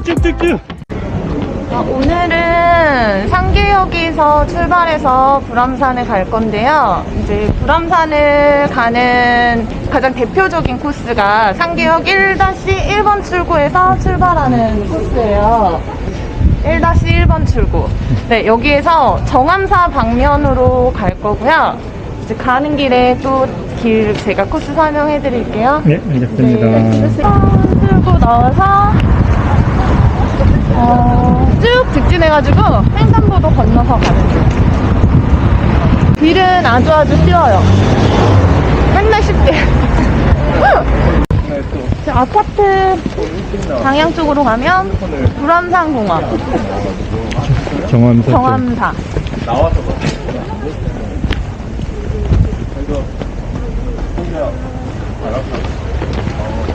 쭉쭉쭉. 어, 오늘은 상계역에서 출발해서 불암산에 갈 건데요. 이제 불암산을 가는 가장 대표적인 코스가 상계역 1-1번 출구에서 출발하는 코스예요. 1-1번 출구. 네, 여기에서 정암사 방면으로 갈 거고요. 이제 가는 길에 또 길 제가 코스 설명해 드릴게요. 네, 알겠습니다. 네, 출구 나와서 어, 쭉 직진해가지고 횡단보도 건너서 가면 돼요. 길은 아주 아주 쉬워요. 맨날. 저 아파트 방향 쪽으로 가면 불암산 공원, 정암사. 쪽. 정암사.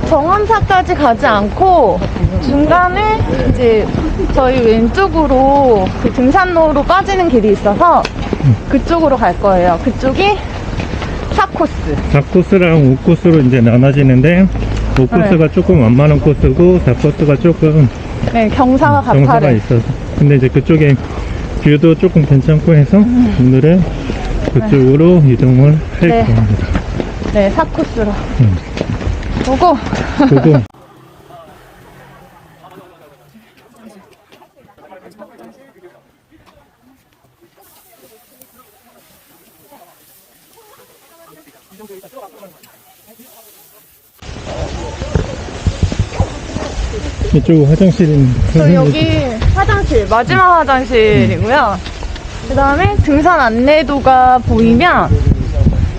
정암사까지 가지 않고 중간에 이제 저희 왼쪽으로 그 등산로로 빠지는 길이 있어서 그쪽으로 갈 거예요. 그쪽이 4코스. 4코스랑 5코스로 이제 나눠지는데 5코스가 조금 완만한 코스고 4코스가 조금 네, 경사가 가파른. 있어서 근데 이제 그쪽에 뷰도 조금 괜찮고 해서 오늘은 그쪽으로 이동을 할 네. 겁니다. 네, 4코스로. 음. 보고 그리고 이쪽 화장실인 저 여기 화장실, 마지막 화장실이고요. 그 다음에 등산 안내도가 보이면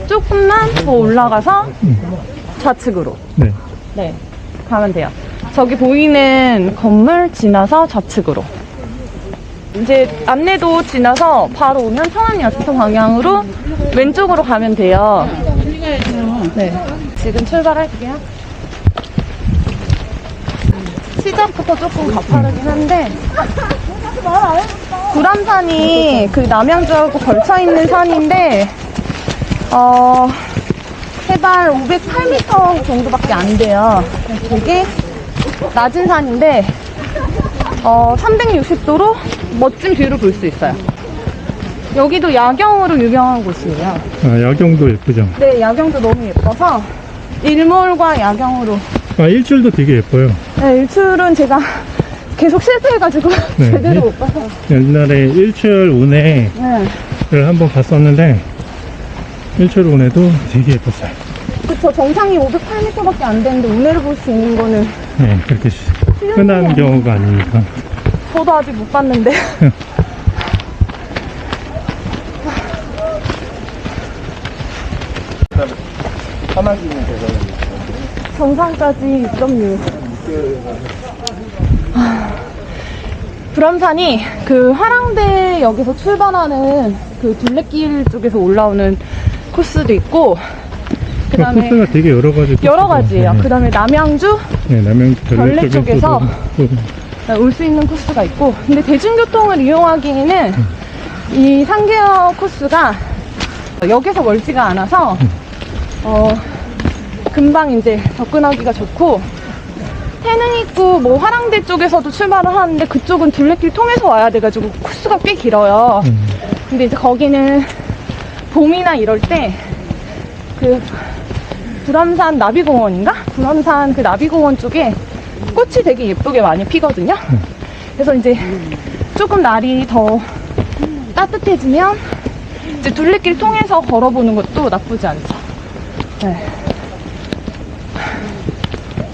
조금만 더 올라가서 좌측으로. 네. 네, 가면 돼요. 저기 보이는 건물 지나서 좌측으로. 이제 안내도 지나서 바로 오면 청안여수 방향으로 왼쪽으로 가면 돼요. 네, 지금 출발할게요. 시작부터 조금 가파르긴 한데 불암산이 그 남양주하고 걸쳐 있는 산인데 어 해발 508m 정도밖에 안 돼요. 되게 낮은 산인데 어 360도로 멋진 뷰를 볼 수 있어요. 여기도 야경으로 유명한 곳이에요. 아, 야경도 예쁘죠. 네, 야경도 너무 예뻐서 일몰과 야경으로 아, 일출도 되게 예뻐요. 네, 일출은 제가 계속 실패해가지고 네. 제대로 못 봐서. 옛날에 일출 운해를 네. 한번 갔었는데 일출 운해도 되게 예뻤어요. 그쵸, 정상이 508m밖에 안 되는데 운해를 볼 수 있는 거는 네, 그렇게 시- 흔한 경우가 아니니까. 저도 아직 못 봤는데. 정상까지 2.6. 불암산이 그 화랑대역에서 출발하는 그 둘레길 쪽에서 올라오는 코스도 있고, 그그 다음에 코스가 되게 여러 가지. 여러 코스가 가지예요. 네. 그 다음에 남양주 네, 남양 별내 별내 쪽에서 쪽에서도 올 수 있는 코스가 있고 근데 대중교통을 이용하기에는 이 상계역 코스가 역에서 멀지가 않아서 어 금방 이제 접근하기가 좋고 태릉입구 뭐 화랑대 쪽에서도 출발을 하는데 그쪽은 둘레길 통해서 와야 돼가지고 코스가 꽤 길어요 음, 근데 이제 거기는 봄이나 이럴 때 그 불암산 나비공원인가? 불암산 그 나비공원 쪽에 꽃이 되게 예쁘게 많이 피거든요. 그래서 이제 조금 날이 더 따뜻해지면 이제 둘레길 통해서 걸어보는 것도 나쁘지 않죠. 네.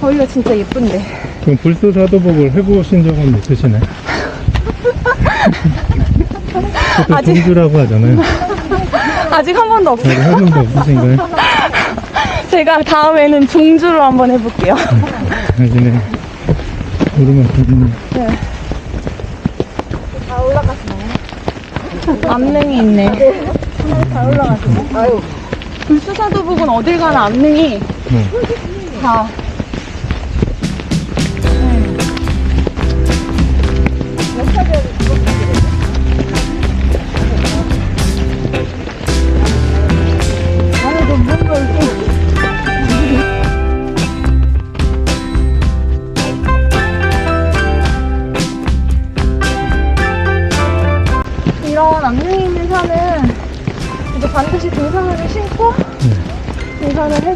거기가 진짜 예쁜데. 그럼 불소 사도복을 해보신 적은 있으시나요? 그때 아직- 동주라고 하잖아요. 아직 한 번도 잘 없어요. 해본 적 없으신가요? 제가 다음에는 종주로 한번 해볼게요. 나중에 오르막 보면 네. 다 올라갔어요. 암릉이 있네. 다 올라갔어요. 아유. 불수사도북은 어딜 가나 네. 다.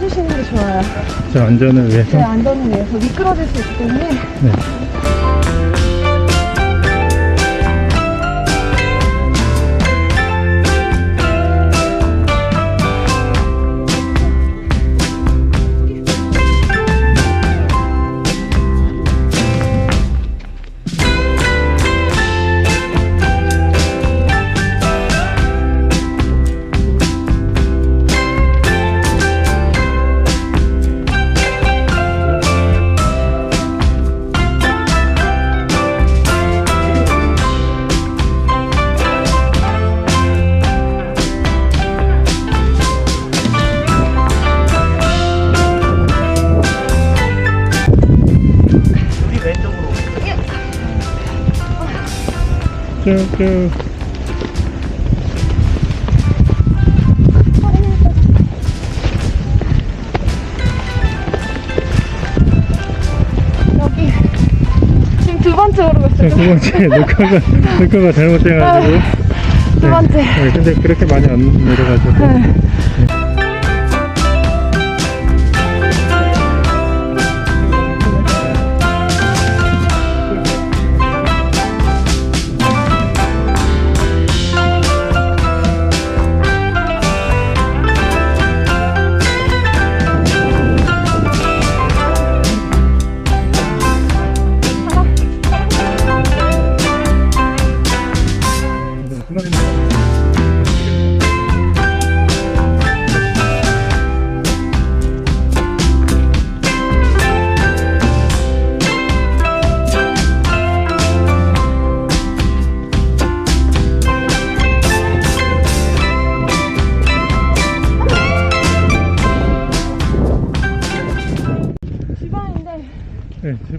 해주시는 게 좋아요. 저 안전을 위해서. 제 안전을 위해서 미끄러질 수 있기 때문에. 네. 쭉쭉. 여기. 지금 두 번째 오르고 있어요. 두 번째 녹화가, 녹화가 잘못돼가지고. 두 번째. 네, 근데 그렇게 많이 안 내려가지고. 네.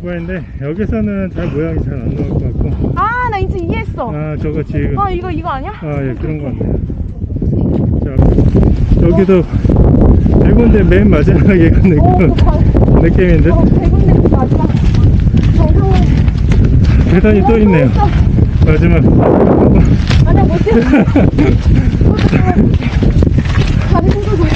네, 지구인데 여기서는 잘 모양이 잘 안 나올 것 같고. 아, 나 이제 이해했어. 아, 저거 지금. 어, 이거, 이거 아니야? 아, 예, 그런 것 같네요. 자, 여기도 대군대 맨 마지막에 가는 오, 그런 어, 느낌인데 어, 대군대 마지막. 정상을. 계단이 또 있네요. 마지막. 아니야, 못 뛰어. 다리 힘들고.